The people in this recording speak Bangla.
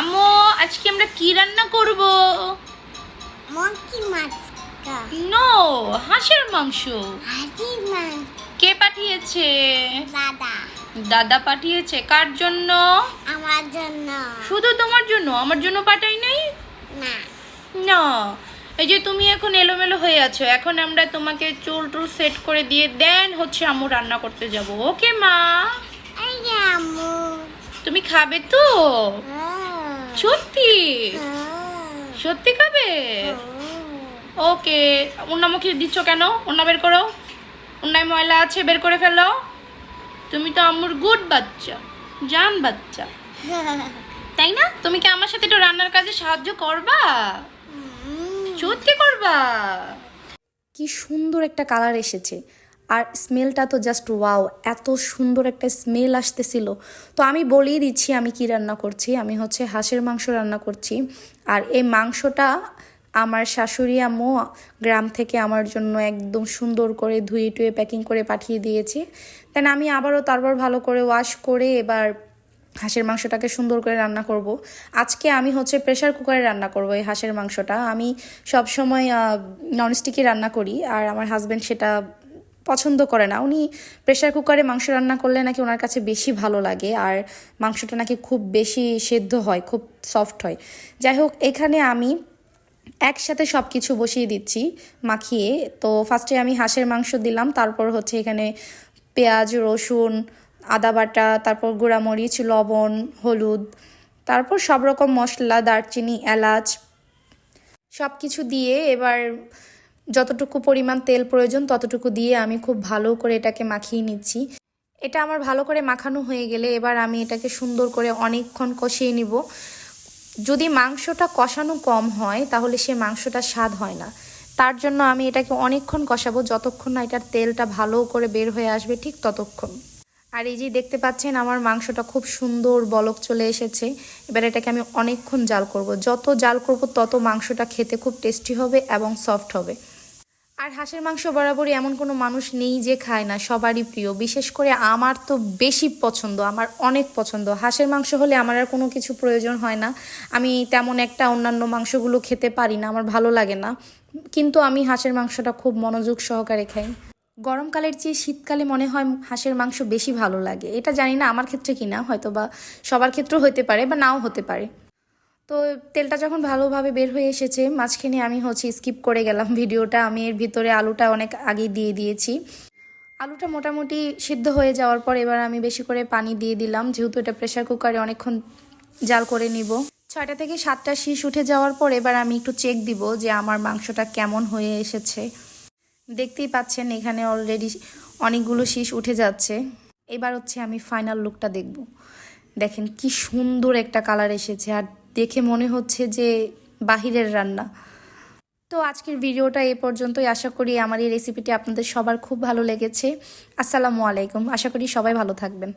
আম্মু আজকে আমরা কি রান্না করব? মঙ্কি মাছটা নো হাঁসের মাংস। হাজি মাছ কে পাঠিয়েছে? দাদা। দাদা পাঠিয়েছে কার জন্য? আমার জন্য। শুধু তোমার জন্য? আমার জন্য পাঠাই নাই? না। না। এই যে তুমি এখন এলোমেলো হয়ে আছো এখন আমরা তোমাকে চুল টুল সেট করে দিয়ে দেন হচ্ছে আম্মু রান্না করতে যাব। ওকে মা। আম্মু। তুমি খাবে তো? আহ, সত্যি? আহ, সত্যি খাবে আহ। ওকে উন্নামুখী দিচ্ছ কেন? উন্না বের করো। উন্নায় ময়লা আছে বের করে ফেলো। তুমি তো আম্মুর গুড বাচ্চা জান বাচ্চা। তাই না? তুমি কি আমার সাথে একটু রান্নার কাজে সাহায্য করবা? সত্যি করবা? কি সুন্দর একটা কালার এসেছে। আর স্মেলটা তো জাস্ট ওয়াও এত সুন্দর একটা স্মেল আসতেছিল। তো আমি বলেই দিচ্ছি, আমি কি রান্না করছি? আমি হচ্ছে হাঁসের মাংস রান্না করছি। আর এই মাংসটা আমার শাশুড়ি আম্মু গ্রাম থেকে আমার জন্য একদম সুন্দর করে ধুয়ে টুয়ে প্যাকিং করে পাঠিয়ে দিয়েছে। দেন আমি আবারও তারপর ভালো করে ওয়াশ করে এবার হাঁসের মাংসটাকে সুন্দর করে রান্না করব। আজকে আমি হচ্ছে প্রেশার কুকারে রান্না করব এই হাঁসের মাংসটা। আমি সব সময় ননস্টিকে রান্না করি। আর আমার হাজব্যান্ড সেটা পছন্দ করে না। উনি প্রেশার কুকারে মাংস রান্না করলে নাকি ওনার কাছে বেশি ভালো লাগে আর মাংসটা নাকি খুব বেশি সেদ্ধ হয়, খুব সফট হয়। যাই হোক, এখানে আমি একসাথে সব কিছু বসিয়ে দিচ্ছি মাখিয়ে। তো ফার্স্টে আমি হাঁসের মাংস দিলাম, তারপর হচ্ছে এখানে পেঁয়াজ, রসুন, আদা বাটা, তারপর গুঁড়ামরিচ, লবণ, হলুদ, তারপর সব রকম মশলা, দারচিনি, এলাচ সব কিছু দিয়ে এবার যতটুকু পরিমাণ তেল প্রয়োজন ততটুকু দিয়ে আমি খুব ভালো করে এটাকে মাখিয়ে নিচ্ছি। এটা আমার ভালো করে মাখানো হয়ে গেলে এবার আমি এটাকে সুন্দর করে অনেকক্ষণ কষিয়ে নিব। যদি মাংসটা কষানো কম হয়, তাহলে সে মাংসটা স্বাদ হয় না। তার জন্য আমি এটাকে অনেকক্ষণ কষাবো, যতক্ষণ না এটার তেলটা ভালো করে বের হয়ে আসবে ঠিক ততক্ষণ। আর এই যে দেখতে পাচ্ছেন, আমার মাংসটা খুব সুন্দর বলক চলে এসেছে। এবার এটাকে আমি অনেকক্ষণ জাল করব। যত জাল করব, তত মাংসটা খেতে খুব টেস্টি হবে এবং সফট হবে। আর হাঁসের মাংস বরাবরই এমন কোনো মানুষ নেই যে খায় না, সবারই প্রিয়। বিশেষ করে আমার তো বেশি পছন্দ, আমার অনেক পছন্দ। হাঁসের মাংস হলে আমার আর কোনো কিছু প্রয়োজন হয় না। আমি তেমন একটা অন্যান্য মাংসগুলো খেতে পারি না, আমার ভালো লাগে না। কিন্তু আমি হাঁসের মাংসটা খুব মনোযোগ সহকারে খাই। গরমকালের চেয়ে শীতকালে মনে হয় হাঁসের মাংস বেশি ভালো লাগে। এটা জানি না আমার ক্ষেত্রে কিনা হয়তো বা সবার ক্ষেত্রেও হতে পারে বা নাও হতে পারে। তো তেলটা যখন ভালোভাবে বের হয়ে এসেছে, মাঝখানে আমি হচ্ছে স্কিপ করে গেলাম ভিডিওটা। আমি এর ভিতরে আলুটা অনেক আগে দিয়ে দিয়েছি। আলুটা মোটামুটি সিদ্ধ হয়ে যাওয়ার পর এবার আমি বেশি করে পানি দিয়ে দিলাম, যেহেতু এটা প্রেশার কুকারে অনেকক্ষণ জাল করে নিব। ছয়টা থেকে সাতটা শীষ উঠে যাওয়ার পর এবার আমি একটু চেক দিব যে আমার মাংসটা কেমন হয়ে এসেছে। দেখতেই পাচ্ছেন এখানে অলরেডি অনেকগুলো শীষ উঠে যাচ্ছে। এবার হচ্ছে আমি ফাইনাল লুকটা দেখব। দেখেন কি সুন্দর একটা কালার এসেছে। আর দেখে মনে হচ্ছে যে বাহিরের রান্না। তো আজকের ভিডিওটা এ পর্যন্তই। আশা করি আমার এই রেসিপিটি আপনাদের সবার খুব ভালো লেগেছে। আসসালামু আলাইকুম। আশা করি সবাই ভালো থাকবেন।